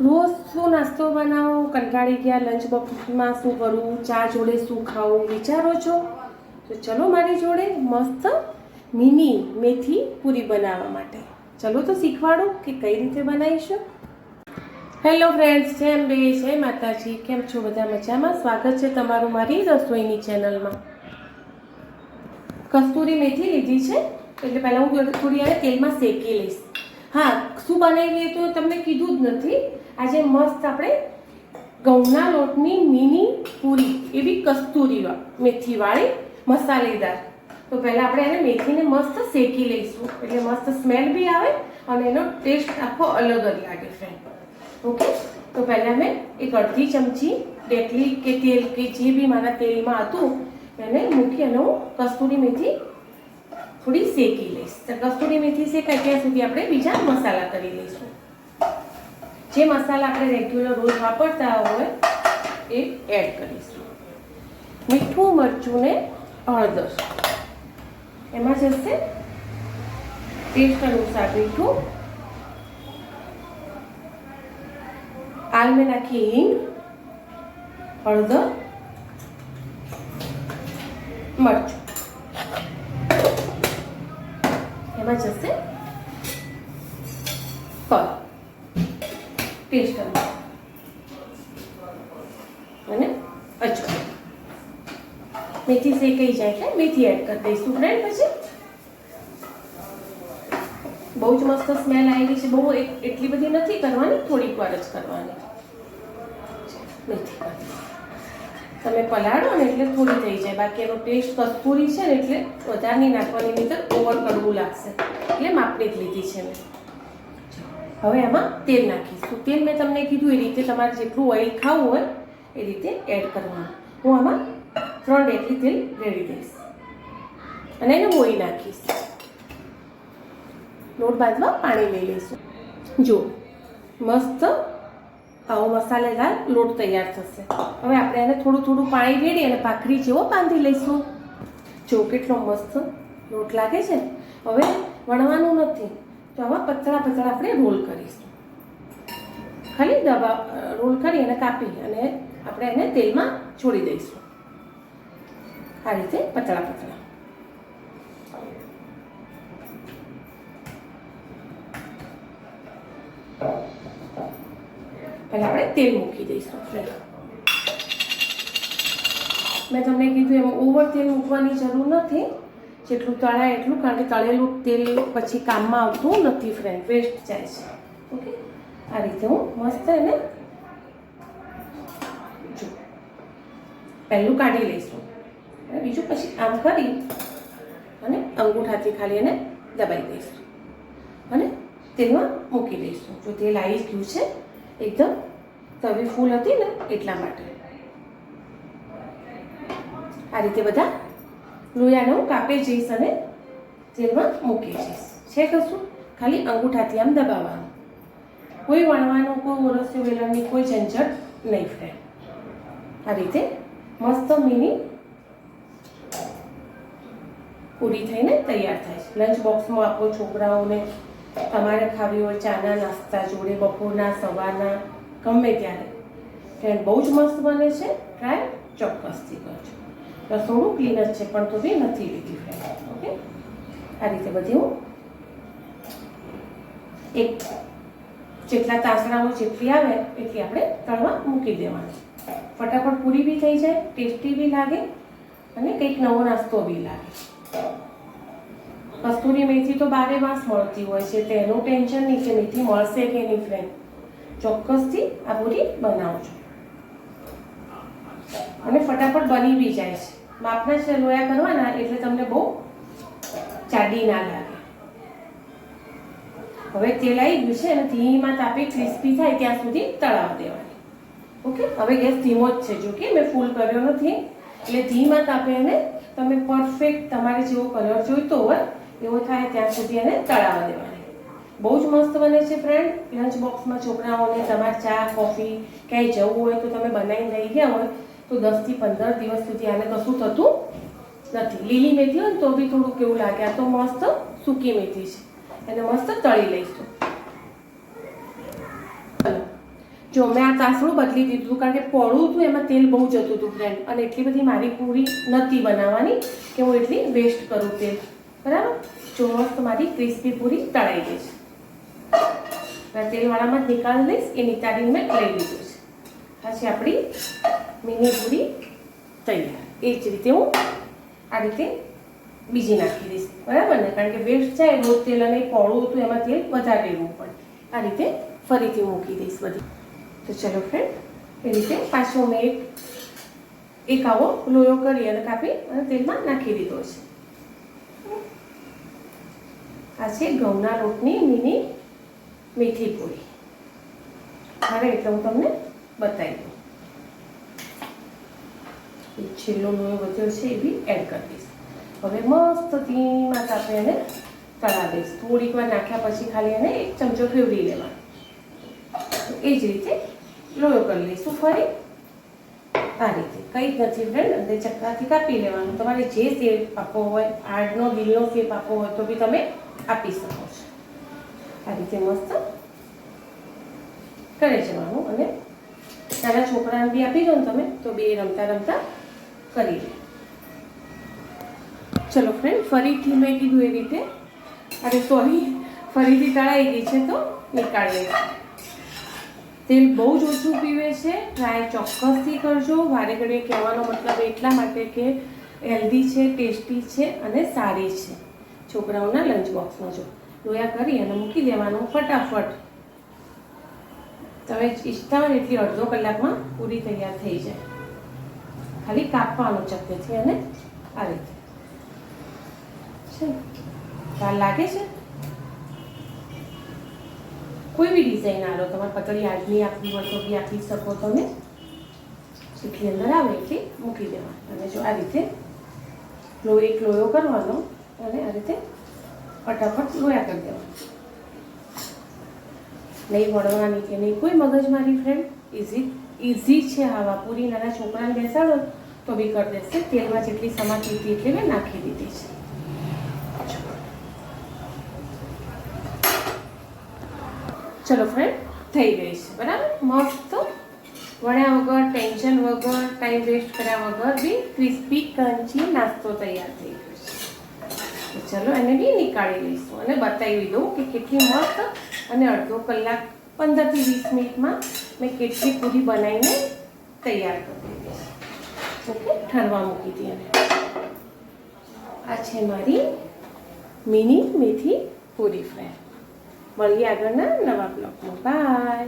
રોજ શું નાસ્તો બનાવો? કંટાળી ગયા લંચ બોક્સમાં શું કરવું ચા જોડે શું ખાવું? વિચારો છો? તો ચલો મારી જોડે મસ્ત મિની મેથી પૂરી બનાવવા માટે. ચલો તો શીખવાડો કે કઈ રીતે બનાવીશું. હેલો ફ્રેન્ડ્સ જેમ બે જય માતાજી. કેમ છો? બધા મજામાં? સ્વાગત છે તમારું મારી રસોઈની ચેનલમાં કસ્તુરી મેથી લીધી છે. એટલે પહેલાં હું થોડી હવે તેલમાં શેકી લઈશ. હા શું બનાવીએ તો તમને કીધું જ નથી. આજે મસ્ત આપણે ઘઉંના લોટની મીની પૂરી, એવી કસ્તુરી મેથીવાળી મસાલેદાર. તો પહેલાં આપણે એને મેથીને મસ્ત શેકી લઈશું. એટલે મસ્ત સ્મેલ બી આવે અને એનો ટેસ્ટ આખો અલગ જ લાગે ફ્રેન્ડ ઓકે? તો પહેલાં મેં એક અડધી ચમચી ડેટલી કે તેલ કે જે બી મારા તેલમાં હતું, એને મૂકી અને હું કસ્તુરી મેથી થોડી શેકી લઈશ. કસ્તુરી મેથી શેકાય ત્યાં સુધી આપણે બીજા મસાલા કરી લઈશું. જે મસાલા આપણે રેગ્યુલર રોજ વાપરતા હોય એ એડ કરીશું. મીઠું મરચું ને હળદર. એમાં જશે ટેસ્ટ અનુસાર મીઠું. હાલ મેં નાખી હિંગ, હળદર, મરચું. એમાં જશે ટેસ્ટ અનુસાર અને અજવાઈન મેથી શેકાઈ જાય એટલે મેથી એડ કરી દઈશું ફ્રેન્ડ પછી બહુ જ મસ્ત સ્મેલ આવેલી છે બહુ એટલી બધી નથી કરવાની થોડીક વાર જ કરવાની મેથી તમે પલાળો ને એટલે થોડી થઈ જાય. બાકી એનો ટેસ્ટ કસ્તુરી છે ને એટલે વધારે નાખવાની, નહીં ઓવર કડવું લાગશે. એટલે માપની જ લીધી છે મેં. હવે આમાં તેલ નાખીશું. તેલ મેં તમને કીધું એ રીતે તમારે જેટલું ઓઇલ ખાવું હોય એ રીતે એડ કરવાનું. હું આમાં ત્રણ ડેટલી તેલ રેડી દઈશ. અને એને મોઈ નાખીશ. લોટ બાંધવા પાણી લઈ લઈશું. જો મસ્ત આવો મસાલેદાર લોટ તૈયાર થશે. હવે આપણે એને થોડું થોડું પાણી રેડી અને ભાખરી જેવો બાંધી લઈશું. જો કેટલો મસ્ત લોટ લાગે છે. હવે વણવાનું નથી. તો આવા પતળા પતળા આપણે રોલ કરીશું. ખાલી દબા રોલ કરી અને કાપી અને આપણે એને તેલમાં છોડી દઈશું. આ રીતે પતળા પતળા પહેલા આપણે તેલ મૂકી દઈશું. મેં તમને કીધું એમ ઓવર તેલ મૂકવાની જરૂર નથી. જેટલું તળાય એટલું, કારણ કે તળેલું તેલ પછી કામમાં આવતું નથી ફ્રેન્ડ વેસ્ટ જાય છે. ઓકે આ રીતે હું મસ્ત એને જો. પહેલું કાઢી લઈશું. બીજું પછી આમ કરી અને અંગૂઠાથી ખાલી એને દબાઈ દઈશું. અને તેલમાં મૂકી દઈશું. જો તેલ આવી ગયું છે એકદમ તવી ફૂલ હતી ને એટલા માટે. આ રીતે બધા લોયાને હું કાપી જઈશ અને તેલમાં મૂકી જઈશ. છે કશું ખાલી અંગૂઠાથી આમ દબાવવાનું. કોઈ વણવાનું, કોઈ ઓરસ્યું, વેલણની કોઈ ઝંઝટ નહીં ફ્રેન્ડ આ રીતે મસ્ત મીની પૂરી થઈને તૈયાર થાય છે. લંચ બોક્સમાં આપો છોકરાઓને તમારે ખાવી હોય ચાના નાસ્તા જોડે, બપોરના, સવારના, ગમે ત્યારે. ફ્રેન્ડ બહુ જ મસ્ત બને છે ટ્રાય ચોક્કસથી કરજો રસોડું ક્લીન જ છે, પણ તો બી નથી લીધી ફ્રેન્ડ ઓકે? આ રીતે બધી હું એક જેટલા તાસણાઓ જેટલી આવે, એટલી આપણે તળવા મૂકી દેવાની. ફટાફટ પૂરી બી થઈ જાય, ટેસ્ટી બી લાગે, અને કંઈક નવો નાસ્તો બી લાગે. કસ્તુરી મેથી તો બારે માસ મળતી હોય છે, તેનું ટેન્શન નહીં કે મેથી મળશે કે નહીં ફ્રેન્ડ ચોક્કસથી આ પૂરી બનાવજો. અને ફટાફટ બની બી જાય છે. માપના છે લોયા કરવાના એટલે તમને બહુ ચાડી ના લાગે. હવે તેલ આવી ગયું છે અને ધીમા તાપે ક્રિસ્પી થાય ત્યાં સુધી તળાવ દેવાની. ઓકે? હવે ગેસ ધીમો જ છે. જો કે મેં ફૂલ કર્યો નથી. એટલે ધીમા તાપે એને તમે પરફેક્ટ તમારે જેવો કલર જોઈતો હોય એવો થાય ત્યાં સુધી એને તળાવવા દેવાની. બહુ જ મસ્ત બને છે ફ્રેન્ડ લંચ બોક્સમાં છોકરાઓને તમારે ચા કોફી ક્યાંય જવું હોય તો તમે બનાવીને લઈ ગયા હોય તો દસથી પંદર દિવસ સુધી આને કશું થતું નથી. લીલી મેથી હોય ને તો બી થોડુંક એવું લાગે. આ તો મસ્ત સૂકી મેથી છે. એને મસ્ત તળી લઈશું. જો મેં આ તાસણું બદલી દીધું કારણ કે પોળું હતું, એમાં તેલ બહુ જતું હતું ફ્રેન્ડ અને એટલી બધી મારી પૂરી નથી બનાવવાની કે હું એટલી વેસ્ટ કરું તેલ. બરાબર? જો તમારી મારી ક્રિસ્પી પૂરી તળાઈ ગઈ છે. તેલવાળામાં નીકાળી લઈશ, એ નિતારીને મેં લઈ લીધું છે. પછી આપણી મીની પૂરી તૈયાર. એ જ રીતે હું આ રીતે બીજી નાખી દઈશ. બરાબર ને? કારણ કે વેસ્ટ જાય રોજ તેલ અને પોળું હતું, એમાં તેલ વધારે લેવું પડે. આ રીતે ફરીથી મૂકી દઈશ બધી. તો ચલો ફ્રેન્ડ એ રીતે પાછો મેં એક એક આવો લોયો કરી અને કાપી અને તેલમાં નાખી દીધો છે. આ છે ઘઉંના રોટની મિની મીઠી પૂરી. હવે એટલે હું તમને બતાવી દઉં. છેલ્લો લોયો વધ્યો છે એ બી એડ કરી દઈશ. હવે મસ્ત ધીમા તાપે એને તળા દઈશ. થોડીક વાર નાખ્યા પછી ખાલી એને એક ચમચો ફેવરી લેવાનો. એ જ રીતે લોયો કરી લઈશું ફરી. આ રીતે. કંઈ જ નથી ફ્રેન્ડ અંદર ચક્કાથી કાપી લેવાનું. તમારે જે શેપ આપવો હોય આડનો દિલનો શેપ આપવો હોય તો બી તમે આપી શકો છો. આ રીતે મસ્ત કરે જવાનું અને નાના છોકરાને બી આપી દો ને તમે, તો બે રમતા રમતા કરી લે. ચલો ફ્રેન્ડ ફરીથી મેં કીધું એ રીતે. અરે સોરી ફરીથી તળાઈ ગઈ છે તો નીકાળીએ તેલ બહુ જ ઓછું પીવે છે ટ્રાય ચોક્કસથી કરજો. વારે ઘડીએ કહેવાનો મતલબ એટલા માટે કે હેલ્ધી છે ટેસ્ટી છે અને સારી છે. છોકરાઓના લંચ બોક્સમાં જો. લોયા કરી અને મૂકી દેવાનું ફટાફટ. તમે ઈચ્છતા હોય એટલી અડધો કલાકમાં પૂરી તૈયાર થઈ જાય. ખાલી કાપવાનું ચક્કેથી અને આ રીતે. છે? વાર લાગે છે? કોઈ બી ડિઝાઇન આલો. તમારે પતળી આજની આપવી હોય તો બી આપી શકો તમે જેટલી અંદર આવે એટલી મૂકી દેવા અને જો આ રીતે લો એક લોયો કરવાનો અને આ રીતે ફટાફટ લોયા કરી દેવાનો નહીં વળવાની કે નહીં, કોઈ મગજમારી ફ્રેન્ડ ઇઝી ઇઝી છે આવા પૂરી નાના છોકરાને બેસાડો તો બી કરી દેશે. તેલમાં જેટલી સમાતી હતી એટલી મેં નાખી દીધી છે. ચલો ફ્રેન્ડ થઈ ગઈ છે. બરાબર? મસ્ત. વણ્યા વગર ટેન્શન વગર ટાઈમ વેસ્ટ કર્યા વગર બી ક્રિસ્પી ક્રન્ચી નાસ્તો તૈયાર થઈ ગયો. ચલો એને બી નીકાળી લઈશું અને બતાવી દઉં કે કેટલી મસ્ત અને અડધો કલાક પંદરથી વીસ મિનિટમાં મેં કેટલી પૂરી બનાવીને તૈયાર કરી દીધી ઓકે, ઠરવા મૂકી હતી અને આ છે મારી મિની મેથી પૂરી ફ્રાય. મળીએ આગળના નવા બ્લોગમાં. બાય.